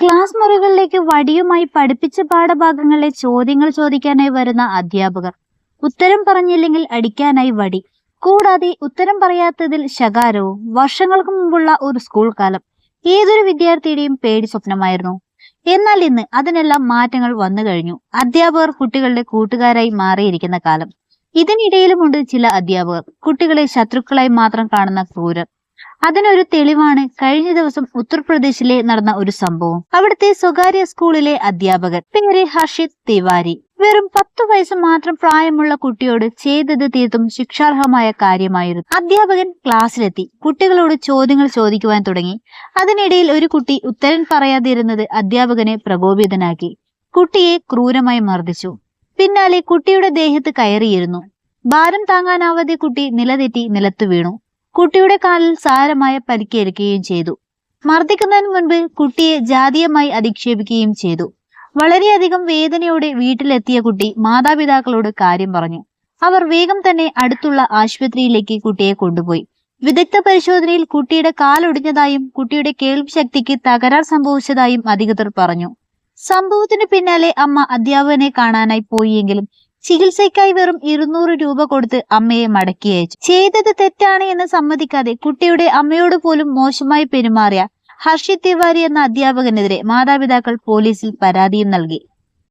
Class മുറികളിലേക്ക് വടിയുമായി പഠിപ്പിച്ച പാഠഭാഗങ്ങളിലെ ചോദ്യങ്ങൾ ചോദിക്കാനായി വരുന്ന അധ്യാപകർ. ഉത്തരം പറഞ്ഞില്ലെങ്കിൽ അടിക്കാനായി വടി. കൂടാതെ ഉത്തരം പറയാത്തതിൽ ശകാരവും വർഷങ്ങൾക്ക് മുമ്പുള്ള ഒരു സ്കൂൾ കാലം. ഏതൊരു വിദ്യാർത്ഥിയുടെയും പേടി സ്വപ്നമായിരുന്നു. എന്നാൽ ഇന്ന് അതിനെല്ലാം മാറ്റങ്ങൾ വന്നു കഴിഞ്ഞു. അധ്യാപകർ കുട്ടികളുടെ കൂട്ടുകാരായി മാറിയിരിക്കുന്ന കാലം. ഇതിനിടയിലുമുണ്ട് ചില അധ്യാപകർ. കുട്ടികളെ ശത്രുക്കളായി മാത്രം കാണുന്ന ക്രൂരർ. അതിനൊരു തെളിവാണ് കഴിഞ്ഞ ദിവസം ഉത്തർപ്രദേശിലെ നടന്ന ഒരു സംഭവം. അവിടുത്തെ സ്വകാര്യ സ്കൂളിലെ അധ്യാപകൻ പേര് ഹർഷിത് തിവാരി. വെറും പത്തു വയസ്സ് മാത്രം പ്രായമുള്ള കുട്ടിയോട് ചെയ്തത് തീർത്തും ശിക്ഷാർഹമായ കാര്യമായിരുന്നു. അധ്യാപകൻ ക്ലാസ്സിലെത്തി. കുട്ടികളോട് ചോദ്യങ്ങൾ ചോദിക്കുവാൻ തുടങ്ങി. അതിനിടയിൽ ഒരു കുട്ടി ഉത്തരം പറയാതിരുന്നത് അധ്യാപകനെ പ്രകോപിതനാക്കി. കുട്ടിയെ ക്രൂരമായി മർദ്ദിച്ചു. പിന്നാലെ കുട്ടിയുടെ ദേഹത്ത് കയറിയിരുന്നു. ഭാരം താങ്ങാനാവാതെ കുട്ടി നിലതെറ്റി നിലത്തു വീണു. കുട്ടിയുടെ കാലിൽ സാരമായ പരിക്കേൽക്കുകയും ചെയ്തു. മർദ്ദിക്കുന്നതിന് മുൻപ് കുട്ടിയെ ജാതീയമായി അധിക്ഷേപിക്കുകയും ചെയ്തു. വളരെയധികം വേദനയോടെ വീട്ടിലെത്തിയ കുട്ടി മാതാപിതാക്കളോട് കാര്യം പറഞ്ഞു. അവർ വേഗം തന്നെ അടുത്തുള്ള ആശുപത്രിയിലേക്ക് കുട്ടിയെ കൊണ്ടുപോയി. വിദഗ്ധ പരിശോധനയിൽ കുട്ടിയുടെ കാലൊടിഞ്ഞതായും കുട്ടിയുടെ കേൾവി ശക്തിക്ക് തകരാർ സംഭവിച്ചതായും അധികൃതർ പറഞ്ഞു. സംഭവത്തിന് പിന്നാലെ അമ്മ അധ്യാപകനെ കാണാനായി പോയെങ്കിലും ചികിത്സയ്ക്കായി വെറും ഇരുന്നൂറ് രൂപ കൊടുത്ത് അമ്മയെ മടക്കി അയച്ചു. ചെയ്തത് തെറ്റാണ് എന്ന് സമ്മതിക്കാതെ കുട്ടിയുടെ അമ്മയോട് പോലും മോശമായി പെരുമാറിയ ഹർഷിത് തിവാരി എന്ന അധ്യാപകനെതിരെ മാതാപിതാക്കൾ പോലീസിൽ പരാതിയും നൽകി.